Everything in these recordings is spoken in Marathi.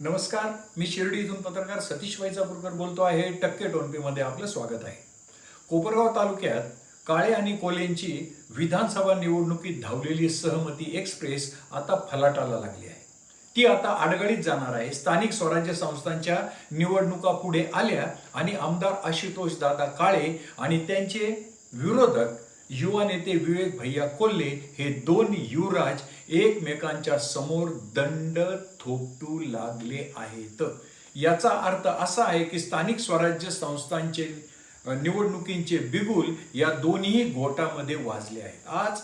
नमस्कार मी शिर्डी इथून पत्रकार सतीश वैजापूरकर बोलतो आहे. टक्के टोनपीमध्ये आपलं स्वागत आहे. कोपरगाव तालुक्यात काळे आणि कोलेंची विधानसभा निवडणुकीत धावलेली सहमती एक्सप्रेस आता फलाटाला लागली आहे. ती आता आडगळीत जाणार आहे. स्थानिक स्वराज्य संस्थांच्या निवडणुका पुढे आल्या आणि आमदार आशुतोष दादा काळे आणि त्यांचे विरोधक युवा नेते विवेक भैया कोल्हे हे दोन युवराज एकमेकांच्या समोर दंड थोपटू लागले आहेत. याचा अर्थ असा आहे की स्थानिक स्वराज्य संस्थांचे निवडणुकींचे बिगुल या दोन्ही गोटामध्ये वाजले आहेत. आज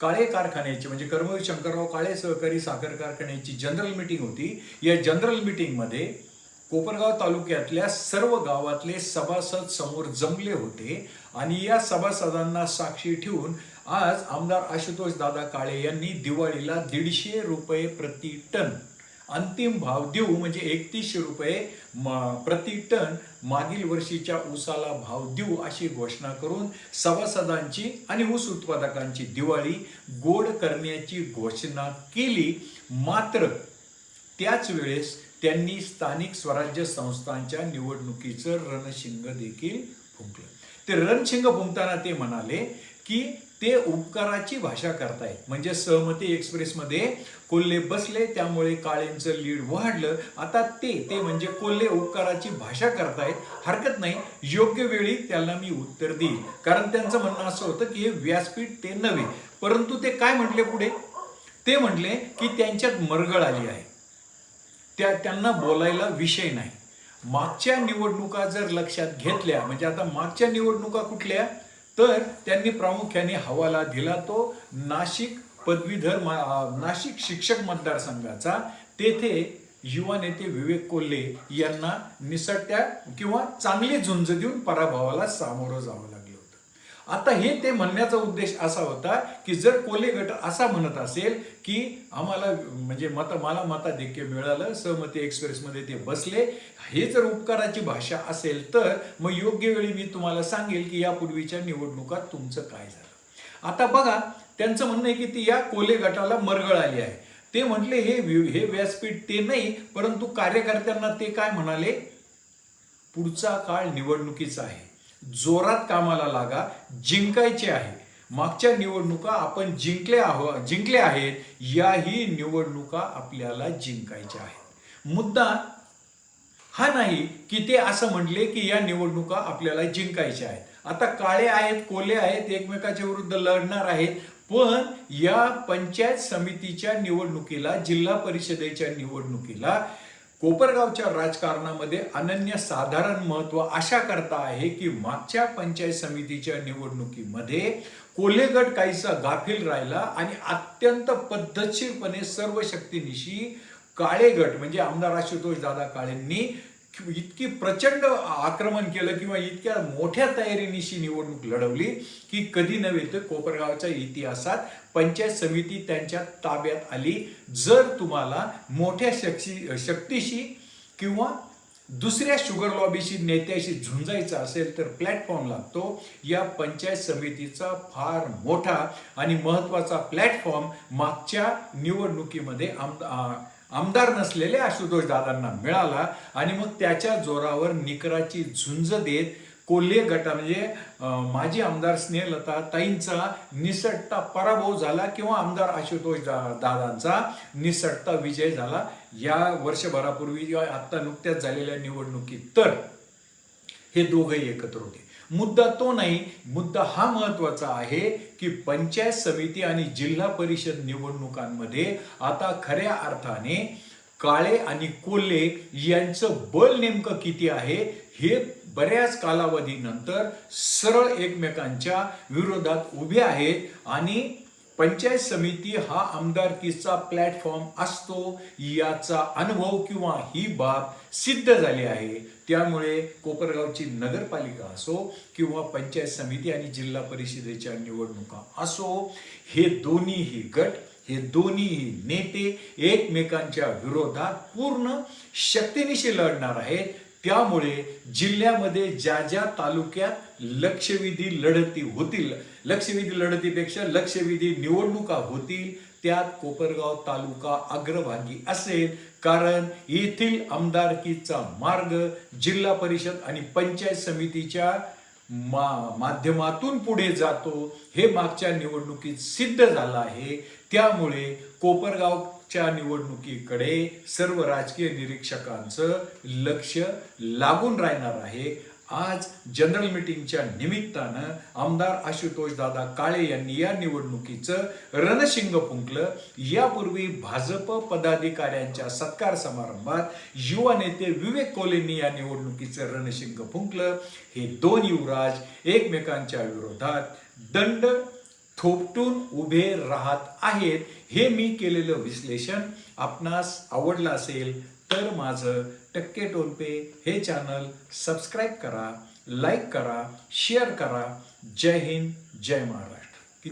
काळे कारखान्याची म्हणजे कर्मवीर शंकरराव काळे सहकारी साखर कारखान्याची जनरल मिटिंग होती. या जनरल मिटिंगमध्ये कोपरगाव तालुक्यातल्या सर्व गावातले सभासद समोर जमले होते आणि या सभासदांना साक्षी ठेवून आज आमदार आशुतोष दादा काळे यांनी दिवाळीला दीडशे रुपये प्रति टन अंतिम भाव देऊ म्हणजे एकतीसशे रुपये प्रति टन मागील वर्षीच्या ऊसाला भाव देऊ अशी घोषणा करून सभासदांची आणि ऊस उत्पादकांची दिवाळी गोड करण्याची घोषणा केली. मात्र त्याच वेळेस त्यांनी स्थानिक स्वराज्य संस्थांच्या निवडणुकीचं रणशिंग देखील फुंकलं. ते रणशिंग फुंकताना ते म्हणाले की ते उपकाराची भाषा करतायत. म्हणजे सहमती एक्सप्रेसमध्ये कोल्हे बसले त्यामुळे काळेंचं लीड वाढलं. आता ते ते म्हणजे कोल्हे उपकाराची भाषा करतायत. हरकत नाही. योग्य वेळी त्याला मी उत्तर देईल. कारण त्यांचं म्हणणं असं होतं की हे व्यासपीठ ते नव्हे. परंतु ते काय म्हटले पुढे? ते म्हटले की त्यांच्यात मरगळ आली आहे. त्या त्यांना बोलायला विषय नाही. मागच्या निवडणुका जर लक्षात घेतल्या म्हणजे आता मागच्या निवडणुका कुठल्या तर त्यांनी प्रामुख्याने हवाला दिला तो नाशिक पदवीधर नाशिक शिक्षक मतदारसंघाचा. तेथे युवा नेते विवेक कोल्हे यांना निसटत्या किंवा चांगली झुंज देऊन पराभवाला सामोरं जावं लागलं. आता हे ते म्हणण्याचा उद्देश असा होता की जर कोल्हे गट असा म्हणत असेल की आम्हाला म्हणजे मत मला मताधिक्य मिळालं सहमती एक्सप्रेसमध्ये ते बसले हे जर उपकाराची भाषा असेल तर मग योग्य वेळी मी तुम्हाला सांगेल की यापूर्वीच्या निवडणुकात तुमचं काय झालं. आता बघा त्यांचं म्हणणं आहे की ती या कोले गटाला मरगळ आली आहे. ते म्हटले हे हे व्यासपीठ ते नाही परंतु कार्यकर्त्यांना ते काय म्हणाले? पुढचा काळ निवडणुकीचा आहे. जोरात कामाला लागा जिंकायचे आहे. मागच्या निवडणुका आपण जिंकले आहो जिंकले आहेत याही निवडणुका आपल्याला जिंकायच्या आहेत. मुद्दा हा नाही की ते असं म्हणले की या निवडणुका आपल्याला जिंकायच्या आहेत. आता काळे आहेत कोले आहेत एकमेकाच्या विरुद्ध लढणार आहेत पण या पंचायत समितीच्या निवडणुकीला जिल्हा परिषदेच्या निवडणुकीला कोपरगावच्या राजकारणामध्ये अनन्यसाधारण महत्त्व अशा करता आहे की मागच्या पंचायत समितीच्या निवडणुकीमध्ये कोल्हेगड काहीसा गाफील राहिला आणि अत्यंत पद्धतशीरपणे सर्व शक्तीनिशी काळे गट म्हणजे आमदार आशुतोष दादा काळेंनी इतकी प्रचंड आक्रमण केलं किंवा इतक्या मोठ्या तयारीनिशी निवडणूक लढवली की कधी नव्हे तर कोपरगावच्या इतिहासात पंचायत समिती त्यांच्या ताब्यात आली. जर तुम्हाला मोठ्या शक्ती शक्तीशी किंवा दुसऱ्या शुगर लॉबीशी नेत्याशी झुंजायचं असेल तर प्लॅटफॉर्म लागतो. या पंचायत समितीचा फार मोठा आणि महत्त्वाचा प्लॅटफॉर्म मागच्या निवडणुकीमध्ये आम आमदार नसलेले आशुतोष दादांना मिळाला आणि मग त्याच्या जोरावर निकराची झुंज देत कोल्हे गटा म्हणजे माजी आमदार स्नेहलता ताईंचा निसटता पराभव झाला किंवा आमदार आशुतोष दा- दादांचा निसटता विजय झाला. या वर्षभरापूर्वी किंवा आत्ता नुकत्याच झालेल्या निवडणुकीत तर हे दोघंही एकत्र होते. मुद्दा तो नाही मुद्दा हा महत्त्वाचा आहे की पंचायत समिती आणि जिल्हा परिषद निवडणुकांमध्ये आता खऱ्या अर्थाने काळे आणि कोल्हे यांचं बल नेमकं किती आहे हे बऱ्याच कालावधीनंतर सरळ एकमेकांच्या विरोधात उभे आहेत आणि पंचायत समिती हा आमदारकीचा प्लॅटफॉर्म असतो याचा अनुभव किंवा ही बाब सिद्ध झाली आहे. त्यामुळे कोपरगावची नगरपालिका असो किंवा पंचायत समिती आणि जिल्हा परिषदेच्या निवडणुका असो हे दोन्हीही गट हे दोन्हीही नेते एकमेकांच्या विरोधात पूर्ण शक्तीनिशी लढणार आहेत. त्यामुळे जिल्ह्यामध्ये ज्या ज्या तालुक्यात लक्षवेधी लढती होतील लक्षवेधी लढतीपेक्षा लक्षवेधी निवडणुका होतील त्यात कोपरगाव तालुका अग्रभागी असेल. कारण येथील आमदारकीचा मार्ग जिल्हा परिषद आणि पंचायत समितीच्या मा माध्यमातून पुढे जातो. हे मागच्या निवडणुकीत सिद्ध झालं आहे. त्यामुळे कोपरगावच्या निवडणुकीकडे सर्व राजकीय निरीक्षकांचं लक्ष लागून राहणार आहे. आज जनरल मीटिंगच्या निमित्तानं आमदार आशुतोष दादा काळे यांनी या निवडणुकीचं रणशिंग फुंकलं. यापूर्वी भाजप पदाधिकाऱ्यांच्या सत्कार समारंभात युवा नेते विवेक कोलेंनी या निवडणुकीचं रणशिंग फुंकलं. हे दोन युवराज एकमेकांच्या विरोधात दंड थोपटून उभे राहत आहेत. हे मी केलेलं विश्लेषण आपणास आवडलं असेल तर माझं टक्के टोलपे हे चॅनल सबस्क्राईब करा लाईक करा शेअर करा. जय हिंद जय महाराष्ट्र.